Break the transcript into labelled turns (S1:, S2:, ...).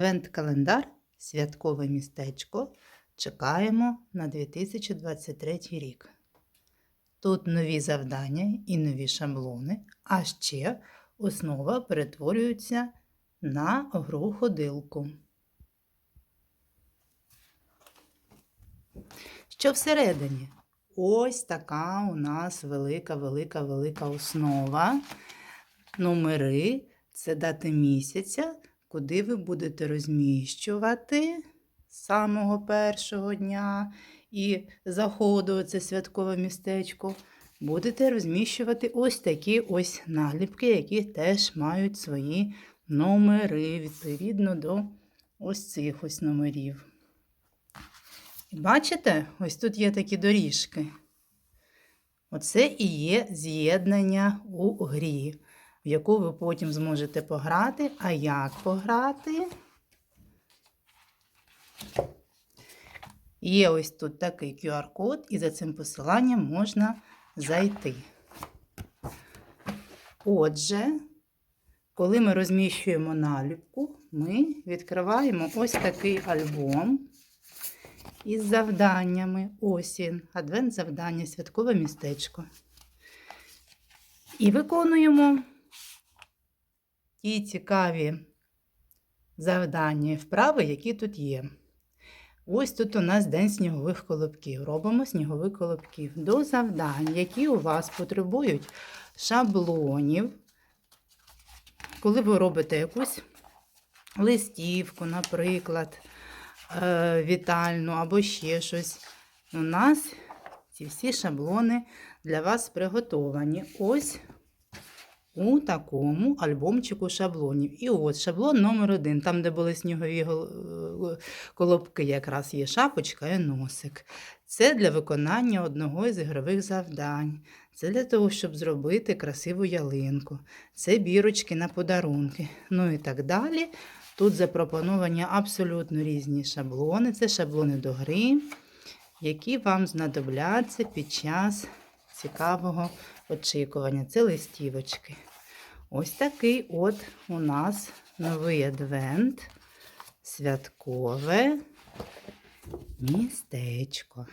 S1: Адвент-календар Святкове містечко. Чекаємо на 2023 рік. Тут нові завдання і нові шаблони, а ще основа перетворюється на гру ходилку. Що всередині? Ось така у нас велика, велика, велика основа. Номери це дати місяця, куди ви будете розміщувати з самого першого дня і заходу у це святкове містечко. Будете розміщувати ось такі ось наліпки, які теж мають свої номери відповідно до ось цих ось номерів. Бачите, ось тут є такі доріжки. Оце і є з'єднання у грі, в яку ви потім зможете пограти. А як пограти? Є ось тут такий QR-код, і за цим посиланням можна зайти. Отже, коли ми розміщуємо наліпку, ми відкриваємо ось такий альбом із завданнями. Осінь, адвент завдання, святкове містечко. І виконуємо ті цікаві завдання вправи, які тут є. Ось тут у нас День снігових колобків. Робимо снігових колобків до завдань, які у вас потребують шаблонів. Коли ви робите якусь листівку, наприклад, е, вітальну або ще щось, у нас ці всі шаблони для вас приготовані. Ось у такому альбомчику шаблонів. І от шаблон номер один, там, де були снігові е, колобки, якраз є шапочка і носик. Це для виконання одного із ігрових завдань. Це для того, щоб зробити красиву ялинку. Це бірочки на подарунки. Ну і так далі. Тут запропоновані абсолютно різні шаблони. Це шаблони до гри, які вам знадобляться під час цікавого очікування. Це листівочки. Ось такий от у нас новий адвент, святкове містечко.